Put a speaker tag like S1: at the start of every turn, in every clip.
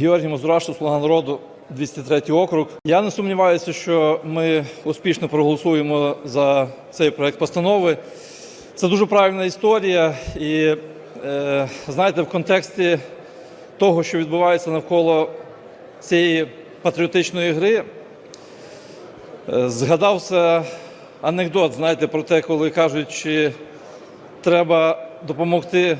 S1: Георгій Мазурашу, Слуга народу, 203 округ. Я не сумніваюся, що ми успішно проголосуємо за цей проект постанови. Це дуже правильна історія. І е, знаєте, в контексті того, що відбувається навколо цієї патріотичної гри, е, згадався анекдот, знаєте, про те, коли кажуть, чи треба допомогти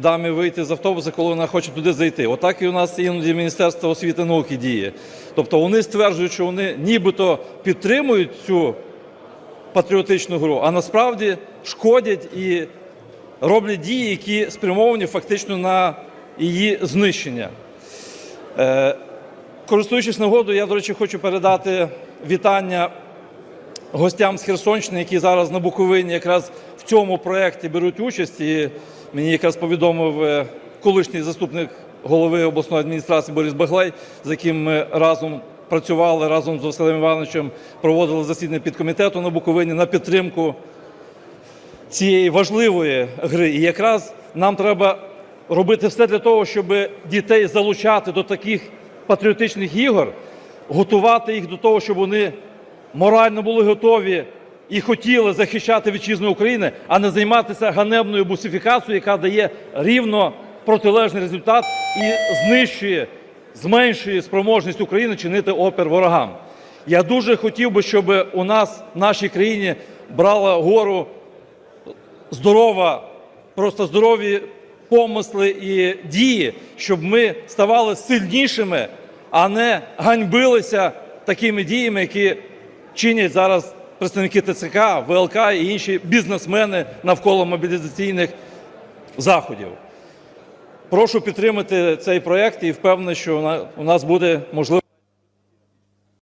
S1: дамі вийти з автобуса, коли вона хоче туди зайти. Отак і у нас іноді Міністерство освіти і науки діє. Тобто вони стверджують, що вони нібито підтримують цю патріотичну гру, а насправді шкодять і роблять дії, які спрямовані фактично на її знищення. Е, Користуючись нагодою, я, до речі, хочу передати вітання гостям з Херсонщини, які зараз на Буковині якраз в цьому проєкті беруть участь. І мені якраз повідомив е, колишній заступник голови обласної адміністрації Борис Баглай, з яким ми разом працювали, разом з Василем Івановичем проводили засідання підкомітету на Буковині на підтримку цієї важливої гри. І якраз нам треба робити все для того, щоб дітей залучати до таких патріотичних ігор, готувати їх до того, щоб вони морально були готові і хотіли захищати вітчизну України, а не займатися ганебною бусифікацією, яка дає рівно протилежний результат і знищує, зменшує спроможність України чинити опір ворогам. Я дуже хотів би, щоб у нас в нашій країні брала гору здорова, просто здорові помисли і дії, щоб ми ставали сильнішими, а не ганьбилися такими діями, які чинять зараз представники ТЦК, ВЛК і інші бізнесмени навколо мобілізаційних заходів. Прошу підтримати цей проект і впевнений, що у нас буде можливо.